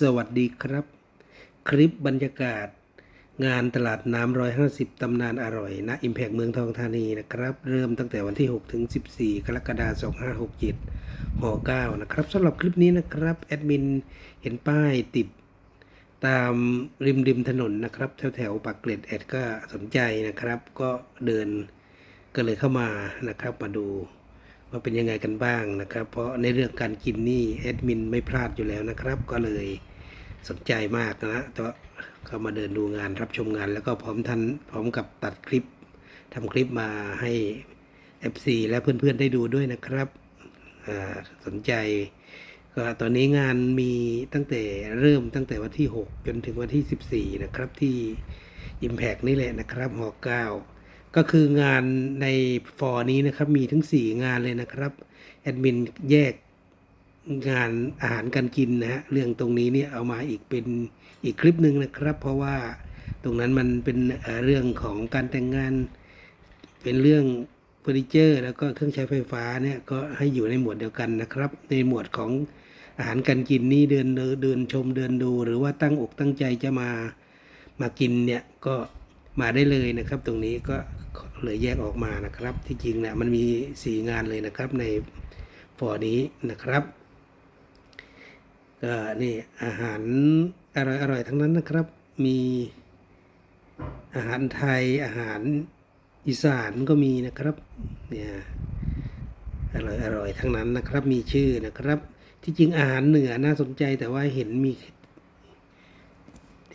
สวัสดีครับ คลิปบรรยากาศ งานตลาดน้ำร้อยห้าสิบตำนานอร่อยณอิมแพกเมืองทองธานีนะครับ เริ่มตั้งแต่วันที่ 6 ถึง 14 กรกฎาคม2567ห9นะครับสำหรับคลิปนี้นะครับ แอดมินเห็นป้ายติด ตามริมริมถนนนะครับ แถวแถวปากเกร็ดแอดก็สนใจนะครับ ก็เดินก็เลยเข้ามานะครับมาดู ว่าเป็นยังไงกันบ้างนะครับ เพราะในเรื่องการกินนี่แอดมินไม่พลาดอยู่แล้วนะครับ ก็เลยสนใจมากนะแต่ว่าเข้ามาเดินดูงานรับชมงาน แล้วก็พร้อมทันพร้อมกับตัดคลิปทำคลิปมาให้ FC และเพื่อนๆได้ดูด้วยนะครับสนใจก็ตอนนี้งานมีตั้งแต่เริ่มตั้งแต่วันที่ 6 จนถึงวันที่ 14 นะครับ ที่ Impact นี่แหละนะครับหอเก็คืองานในฟอร์นี้นะครับมีถึง4 งานเลยนะครับแอดมินแยกงานอาหารการกินนะฮะเรื่องตรงนี้เนี่ยเอามาอีกเป็นอีกคลิปหนึ่งนะครับ เพราะว่าตรงนั้นมันเป็นเรื่องของการแต่งงาน เป็นเรื่องเฟอร์นิเจอร์ แล้วก็เครื่องใช้ไฟฟ้าเนี่ยก็ให้อยู่ในหมวดเดียวกันนะครับ ในหมวดของอาหารการกินนี่เดินเดินชมเดินดู หรือว่าตั้งอกตั้งใจจะมามากินเนี่ยก็ มาได้เลยนะครับ ตรงนี้ก็เลยแยกออกมานะครับ ที่จริงเนี่ยมันมีสี่งานเลยนะครับในฟอร์นี้นะครับก็นี่อาหารอร่อยอร่อยทั้งนั้นนะครับ มีอาหารไทยอาหารอีสานก็มีนะครับเนี่ยอร่อยอร่อยทั้งนั้นนะครับ มีชื่อนะครับ ที่จริงอาหารเหนือน่าสนใจแต่ว่าเห็นมี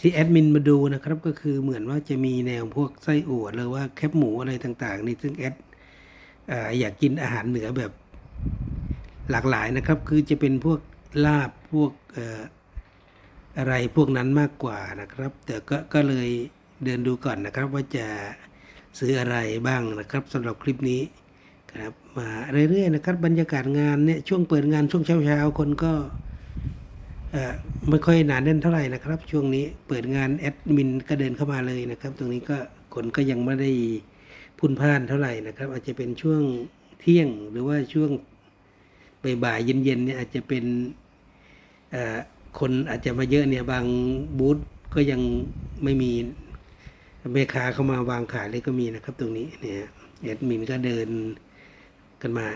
ที่แอดมินมาดูนะครับก็คือเหมือนว่าจะมีแนวพวกไส้อั่วหรือว่าแคบหมูอะไรต่างๆนี่ซึ่งแอดออยากกินอาหารเหนือแบบหลากหลายนะครับ คือจะเป็นพวกลาบพวกออะไรพวกนั้นมากกว่านะครับ แต่ก็ก็เลยเดินดูก่อนนะครับ ว่าจะซื้ออะไรบ้างนะครับสำหรับคลิปนี้ครับมาเรื่อยๆนะครับ บรรยากาศงานเนี่ยช่วงเปิดงานช่วงเช้าๆคนก็ ไม่ค่อยหนาแน่นเท่าไหร่นะครับ ช่วงนี้เปิดงานแอดมินก็เดินเข้ามาเลยนะครับ ตรงนี้ก็คนก็ยังไม่ได้พุ่นพ่านเท่าไหร่นะครับ อาจจะเป็นช่วงเที่ยงหรือว่าช่วงบ่ายเย็นๆเนี่ยอาจจะเป็นคนอาจจะมาเยอะเนี่ยบางบูธก็ยังไม่มีแม่ค้าเข้ามาวางขายเลยก็มีนะครับ ตรงนี้เนี่ยแอดมินก็เดิน กันมา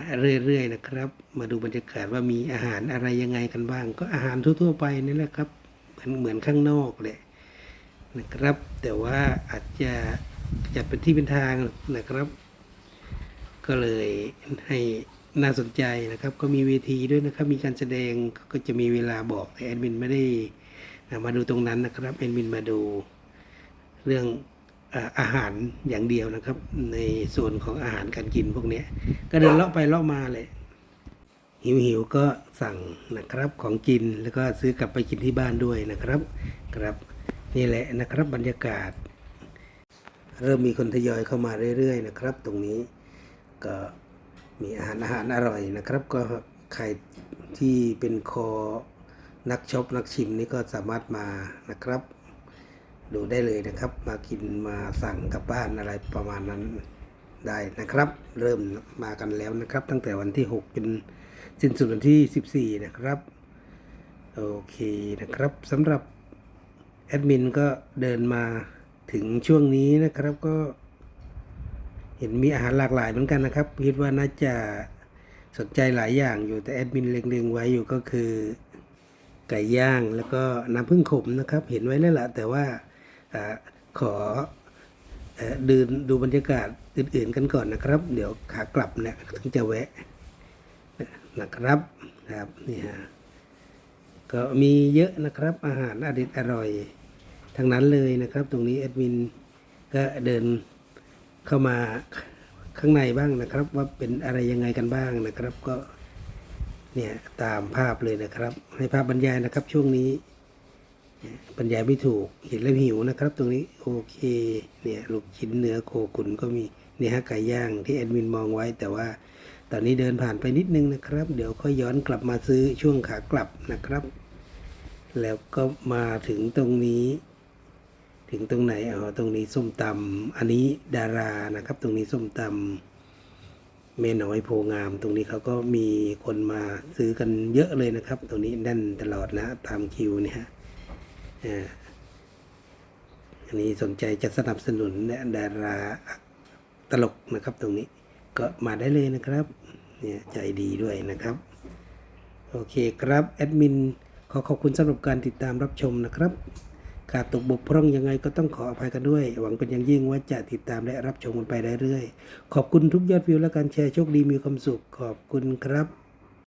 เรื่อยๆนะครับ มาดูบรรยากาศว่ามีอาหารอะไรยังไงกันบ้าง ก็อาหารทั่วๆไปนี่แหละครับเหมือนเหมือนข้างนอกเลยนะครับ แต่ว่าอาจจะจัดเป็นที่เป็นทางนะครับ ก็เลยให้น่าสนใจนะครับ ก็มีเวทีด้วยนะครับ มีการแสดงก็จะมีเวลาบอกแต่แอดมินไม่ได้มาดูตรงนั้นนะครับแอดมินมาดูเรื่อง อาหารอย่างเดียวนะครับ ในส่วนของอาหารการกินพวกนี้ก็เดินเลาะไปเลาะมาเลยหิวหิวก็สั่งนะครับของกินแล้วก็ซื้อกลับไปกินที่บ้านด้วยนะครับครับนี่แหละนะครับบรรยากาศ เริ่มมีคนทยอยเข้ามาเรื่อยๆนะครับ ตรงนี้ก็มีอาหารอาหารอร่อยนะครับ ก็ใครที่เป็นคอนักช็อปนักชิมนี่ก็สามารถมานะครับ ดูได้เลยนะครับ มากินมาสั่งกลับบ้านอะไรประมาณนั้นได้นะครับ เริ่มมากันแล้วนะครับ ตั้งแต่วันที่ 6 จนสิ้นสุดวันที่ 14 นะครับ โอเคนะครับสำหรับแอดมินก็เดินมาถึงช่วงนี้นะครับก็เห็นมีอาหารหลากหลายเหมือนกันนะครับคิดว่าน่าจะสนใจหลายอย่างอยู่แต่แอดมินเล็งๆไว้อยู่ก็คือไก่ย่างแล้วก็น้ำผึ้งขมนะครับ เห็นไว้แล้วละแต่ว่า ขอเอ่อดูดูบรรยากาศอื่น ๆ กันก่อนนะครับ เดี๋ยวขากลับเนี่ยถึงจะแวะนะครับครับนี่ฮะก็มีเยอะนะครับอาหารอร่อยอร่อยทั้งนั้นเลยนะครับ ตรงนี้แอดมินก็เดินเข้ามาข้างในบ้างนะครับ ว่าเป็นอะไรยังไงกันบ้างนะครับ ก็เนี่ยตามภาพเลยนะครับ ให้ภาพบรรยายนะครับช่วงนี้ บรรยายไม่ถูกเห็นแล้วหิวนะครับ ตรงนี้โอเคเนี่ยลูกชิ้นเนื้อโคขุนก็มีเนี่ยฮะไก่ย่างที่แอดมินมองไว้ แต่ว่าตอนนี้เดินผ่านไปนิดนึงนะครับ เดี๋ยวค่อยย้อนกลับมาซื้อช่วงขากลับนะครับ แล้วก็มาถึงตรงนี้ ถึงตรงไหนอ๋อตรงนี้ส้มตำอันนี้ดารานะครับ ตรงนี้ส้มตำแม่น้อยโพงาม ตรงนี้เขาก็มีคนมาซื้อกันเยอะเลยนะครับ ตรงนี้แน่นตลอดนะตามคิวเนี่ยฮะ อันนี้สนใจจะสนับสนุนเนี่ยดาราตลกนะครับ ตรงนี้ก็มาได้เลยนะครับเนี่ยใจดีด้วยนะครับ โอเคครับแอดมินขอขอบคุณสำหรับการติดตามรับชมนะครับขาดตกบกพร่องยังไงก็ต้องขออภัยกันด้วย หวังเป็นอย่างยิ่งว่าจะติดตามและรับชมกันไปเรื่อยๆขอบคุณทุกยอดวิวและการแชร์โชคดีมีความสุขขอบคุณครับ